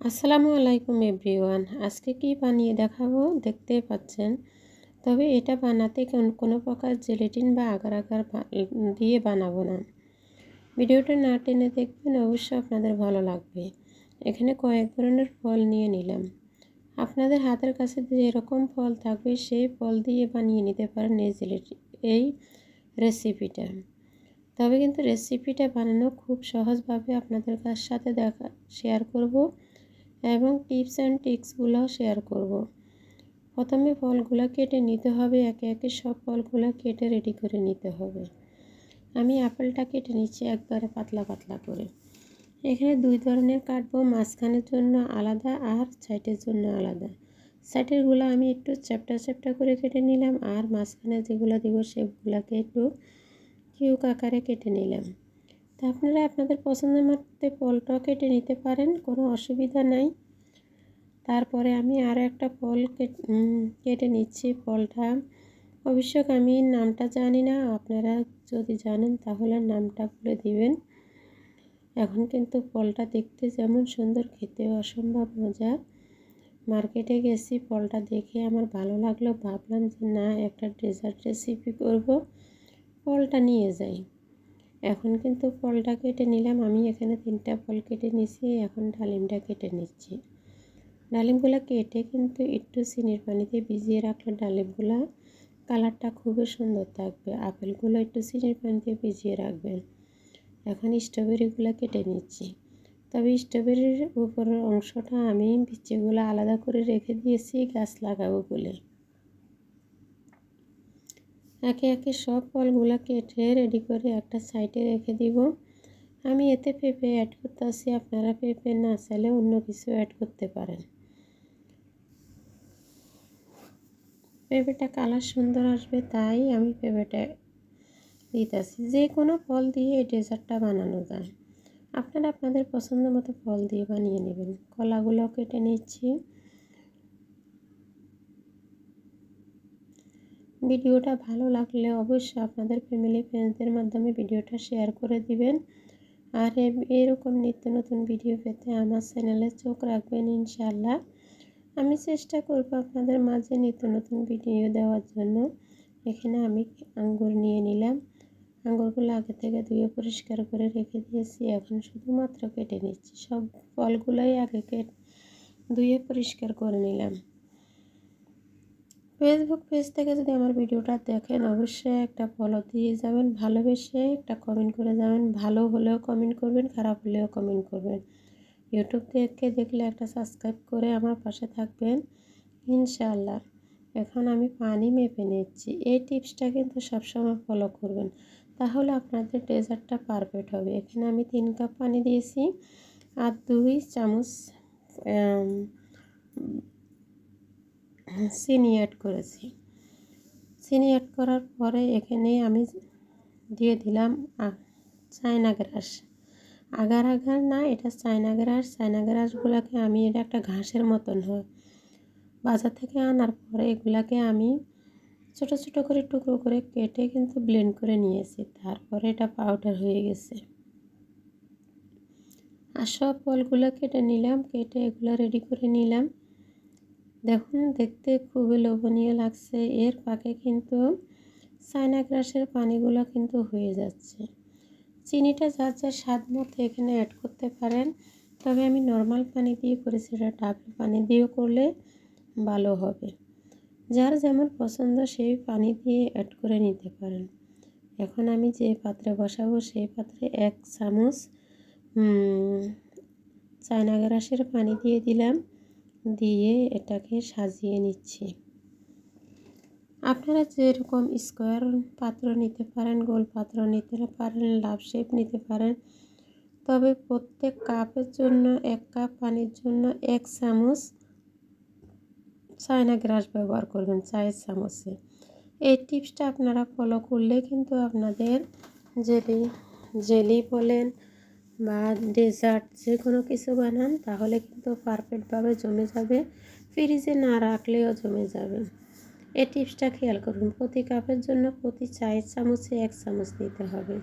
আসসালামু আলাইকুম এভরিওয়ান। আজকে কি বানিয়ে দেখাবো দেখতে পাচ্ছেন। তবে এটা বানাতে কোনো প্রকার জেলেটিন বা আগার আগার দিয়ে বানাবো না। ভিডিওটা না টেনে দেখবেন অবশ্যই আপনাদের ভালো লাগবে। এখানে কয়েক ধরনের ফল নিয়ে নিলাম। আপনাদের হাতের কাছে যেরকম ফল থাকবে সেই ফল দিয়ে বানিয়ে নিতে পারেন এই জেলেটি এই রেসিপিটা তবে কিন্তু রেসিপিটা বানানো খুব সহজভাবে আপনাদের কাছ সাথে দেখা শেয়ার করব। এবং টিপস অ্যান্ড টিক্সগুলো শেয়ার করব। প্রথমে ফলগুলো কেটে নিতে হবে, একে একে সব ফলগুলো কেটে রেডি করে নিতে হবে। আমি আপেলটা কেটে নিচ্ছি একবারে পাতলা পাতলা করে। এখানে দুই ধরনের কাটবো, মাঝখানের জন্য আলাদা আর সাইটের জন্য আলাদা। সাইটেরগুলো আমি একটু চ্যাপটা চ্যাপটা করে কেটে নিলাম আর মাঝখানে যেগুলো দিব সেগুলোকে একটু কিউক আকারে কেটে নিলাম। তা আপনারা আপনাদের পছন্দের মধ্যে ফলটাও কেটে নিতে পারেন, কোনো অসুবিধা নাই। তারপরে আমি আরও একটা ফল কেটে নিচ্ছি ফলটা অবশ্য আমি নামটা জানি না, আপনারা যদি জানেন তাহলে নামটা বলে দিবেন। এখন কিন্তু ফলটা দেখতে যেমন সুন্দর খেতে অসম্ভব মজা। মার্কেটে গেছি ফলটা দেখে আমার ভালো লাগল, ভাবলাম যে না, একটা ডেজার্ট রেসিপি করব। ফলটা নিয়ে যাই। এখন কিন্তু ফলটা কেটে নিলাম। আমি এখানে তিনটা ফল কেটে নিছি এখন ডালিমটা কেটে নিচ্ছি। ডালিমগুলো কেটে কিন্তু একটু চিনির পানিতে ভিজিয়ে রাখলে ডালিমগুলো কালারটা খুবই সুন্দর থাকবে। আপেলগুলো একটু চিনির পানিতে ভিজিয়ে রাখবেন। এখন স্ট্রবেরিগুলো কেটে নিচ্ছি। তবে স্ট্রবেরির উপরের অংশটা আমি বিচিগুলো আলাদা করে রেখে দিয়েছি, গাছ লাগাবো বলে। একে একে সব ফলগুলো কেটে রেডি করে একটা সাইডে রেখে দিব। আমি এতে পেঁপে অ্যাড করতে আসি আপনারা পেঁপে না চাইলে অন্য কিছু অ্যাড করতে পারেন। পেঁপেটা কালার সুন্দর আসবে, তাই আমি পেঁপেটা দিতেছি। যে কোনো ফল দিয়ে এই ডেজার্টটা বানানো যায়। আপনারা আপনাদের পছন্দ মতো ফল দিয়ে বানিয়ে নেবেন। কলাগুলো কেটে নিচ্ছি। ভিডিওটা ভালো লাগলে অবশ্যই আপনাদের ফ্যামিলি ফ্রেন্ডসদের মাধ্যমে ভিডিওটা শেয়ার করে দিবেন। আর এরকম নিত্য নতুন ভিডিও পেতে আমার চ্যানেলে চোখ রাখবেন ইনশাল্লাহ আমি চেষ্টা করব আপনাদের মাঝে নিত্য নতুন ভিডিও দেওয়ার জন্য। এখানে আমি আঙ্গুর নিয়ে নিলাম। আঙ্গুরগুলো আগে থেকে ধুয়ে পরিষ্কার করে রেখে দিয়েছি। এখন শুধুমাত্র কেটে নিচ্ছি। সব ফলগুলোই আগে কেটে ধুয়ে পরিষ্কার করে নিলাম। ফেসবুক পেজ থেকে যদি আমার ভিডিওটা দেখেন, অবশ্যই একটা ফলো দিয়ে যাবেন, ভালোবেসে একটা কমেন্ট করে যাবেন, ভালো হলেও কমেন্ট করবেন, খারাপ হলেও কমেন্ট করবেন। ইউটিউব থেকে দেখলে একটা সাবস্ক্রাইব করে আমার পাশে থাকবেন ইনশাল্লাহ এখন আমি পানি মেপে নিচ্ছি। এই টিপসটা কিন্তু সবসময় ফলো করবেন। তাহলে আপনাদের ডেজার্টটা পারফেক্ট হবে। এখানে আমি তিন কাপ পানি দিয়েছি আর দুই চামচ চিনি অ্যাড করেছি। চিনি অ্যাড করার পরে এখানে আমি দিয়ে দিলাম চায়না গ্রাস। আগার আগার না, এটা চায়না গ্রাস। চায়না গ্রাসগুলোকে আমি, এটা একটা ঘাসের মতন হয়। বাজার থেকে আনার পরে এগুলাকে আমি ছোট ছোট করে, টুকরো করে কেটে কিন্তু ব্লেন্ড করে নিয়েছি। তারপরে এটা পাউডার হয়ে গেছে। আর সব ফলগুলো কেটে নিলাম, কেটে এগুলো রেডি করে নিলাম। দেখুন, দেখতে খুবই লোভনীয় লাগছে। এর পাকে কিন্তু চায়না গ্রাসের পানিগুলো কিন্তু হয়ে যাচ্ছে। চিনিটা যার যার স্বাদ মতো এখানে অ্যাড করতে পারেন। তবে আমি নর্মাল পানি দিয়ে করেছি, এটা ডাবের পানি দিয়েও করলে ভালো হবে। যার যেমন পছন্দ সেই পানি দিয়ে অ্যাড করে নিতে পারেন। এখন আমি যে পাত্রে বসাবো সেই পাত্রে এক চামচ চায়না গ্রাসের পানি দিয়ে দিলাম। দিয়ে এটাকে সাজিয়ে নিচ্ছি। আপনারা যেরকম স্কোয়ার পাত্র নিতে পারেন, গোল পাত্র নিতে পারেন, লাভ শেপ নিতে পারেন, তবে প্রত্যেক কাপের জন্য এক কাপ পানির জন্য এক চামচ চায়না গ্রাস ব্যবহার করবেন, চায়ের চামচে। এই টিপসটা আপনারা ফলো করলে কিন্তু আপনাদের জেলি জেলি বলেন বা ডেজার্ট যে কোনো কিছু বানান, তাহলে কিন্তু পারফেক্টভাবে জমে যাবে। ফ্রিজে না রাখলেও জমে যাবে। এই টিপসটা খেয়াল করুন, প্রতি কাপের জন্য প্রতি চায়ের চামচে এক চামচ নিতে হবে।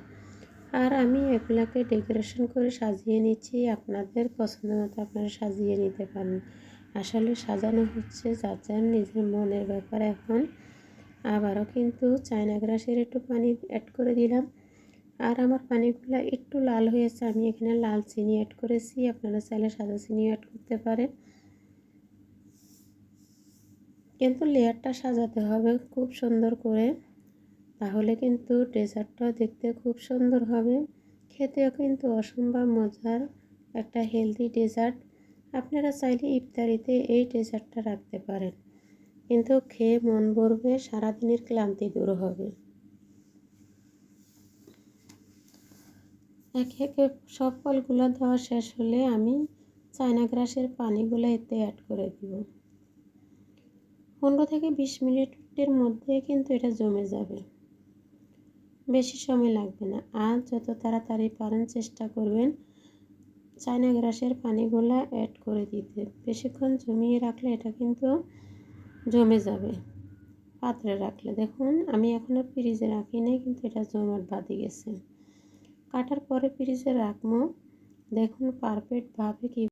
আর আমি এগুলাকে ডেকোরেশন করে সাজিয়ে নিচ্ছি, আপনাদের পছন্দ মতো আপনারা সাজিয়ে নিতে পারেন। আসলে সাজানো হচ্ছে যার যার নিজের মনের ব্যাপার এখন। আবারও কিন্তু চায়না গ্রাসের একটু পানি অ্যাড করে দিলাম। আর আমার পানিগুলো একটু লাল হয়েছে, আমি এখানে লাল চিনি অ্যাড করেছি। আপনারা চাইলে সাদা চিনি অ্যাড করতে পারেন। কিন্তু লেয়ারটা সাজাতে হবে খুব সুন্দর করে, তাহলে কিন্তু ডেজার্টটাও দেখতে খুব সুন্দর হবে। খেতেও কিন্তু অসম্ভব মজার একটা হেলদি ডেজার্ট আপনারা চাইলে ইফতারিতে এই ডেজার্টটা রাখতে পারেন। কিন্তু খেয়ে মন ভরবে, সারাদিনের ক্লান্তি দূর হবে। একে একে সব ফলগুলো দেওয়া শেষ হলে আমি চায়না গ্রাসের পানিগুলো এতে অ্যাড করে দিব। পনেরো থেকে বিশ মিনিটের মধ্যে কিন্তু এটা জমে যাবে। বেশি সময় লাগবে না। আর যত তাড়াতাড়ি পারেন চেষ্টা করবেন চায়না গ্রাসের পানিগুলো অ্যাড করে দিতে। বেশিক্ষণ জমিয়ে রাখলে এটা কিন্তু জমে যাবে। পাত্রে রাখলে। দেখুন, আমি এখনও ফ্রিজে রাখি নাই, কিন্তু এটা জমাট বাঁধে গেছে। কাটার পরে ফ্রিজে রাখব। দেখুন পারফেক্টভাবে কী